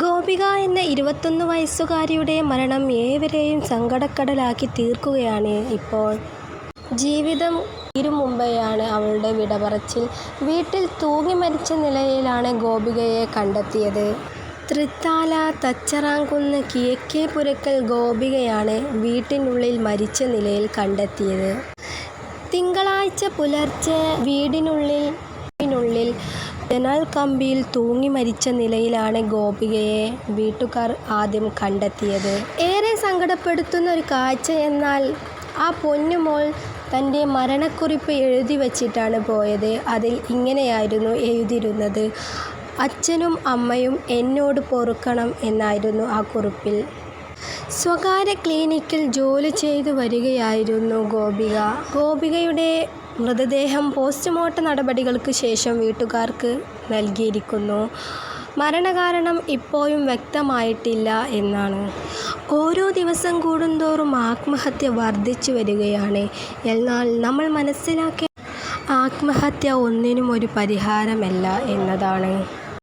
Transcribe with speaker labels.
Speaker 1: ഗോപിക എന്ന ഇരുപത്തൊന്ന് വയസ്സുകാരിയുടെ മരണം ഏവരെയും സങ്കടക്കടലാക്കി തീർക്കുകയാണ് ഇപ്പോൾ. ജീവിതം മുമ്പെയാണ് അവളുടെ വിടപറച്ചിൽ. വീട്ടിൽ തൂങ്ങി മരിച്ച നിലയിലാണ് ഗോപികയെ കണ്ടെത്തിയത്. തൃത്താല തച്ചറാങ്കുന്ന് കിഴക്കേ പുരക്കൽ ഗോപികയാണ് വീട്ടിനുള്ളിൽ മരിച്ച നിലയിൽ കണ്ടെത്തിയത്. തിങ്കളാഴ്ച പുലർച്ചെ വീടിനുള്ളിൽ ജനൽക്കമ്പിയിൽ തൂങ്ങിമരിച്ച നിലയിലാണ് ഗോപികയെ വീട്ടുകാർ ആദ്യം കണ്ടെത്തിയത്. ഏറെ സങ്കടപ്പെടുത്തുന്ന ഒരു കാഴ്ച എന്നാൽ ആ പൊന്നുമോൾ തന്റെ മരണക്കുറിപ്പ് എഴുതി വച്ചിട്ടാണ് പോയത്. അതിൽ ഇങ്ങനെയായിരുന്നു എഴുതിയിരുന്നത്. "അച്ഛനും അമ്മയും എന്നോട് പൊറുക്കണം എന്നായിരുന്നു ആ കുറിപ്പിൽ. സ്വകാര്യ ക്ലിനിക്കിൽ ജോലി ചെയ്തു വരികയായിരുന്നു ഗോപിക. ഗോപികയുടെ മൃതദേഹം പോസ്റ്റ്മോർട്ടം നടപടികൾക്ക് ശേഷം വീട്ടുകാർക്ക് നൽകിയിരിക്കുന്നു. മരണകാരണം ഇപ്പോഴും വ്യക്തമായിട്ടില്ല എന്നാണ്. ഓരോ ദിവസം കൂടുന്തോറും ആത്മഹത്യ വർദ്ധിച്ചു വരികയാണ്. എന്നാൽ നമ്മൾ മനസ്സിലാക്കി ആത്മഹത്യ ഒന്നിനും ഒരു പരിഹാരമല്ല എന്നതാണ്.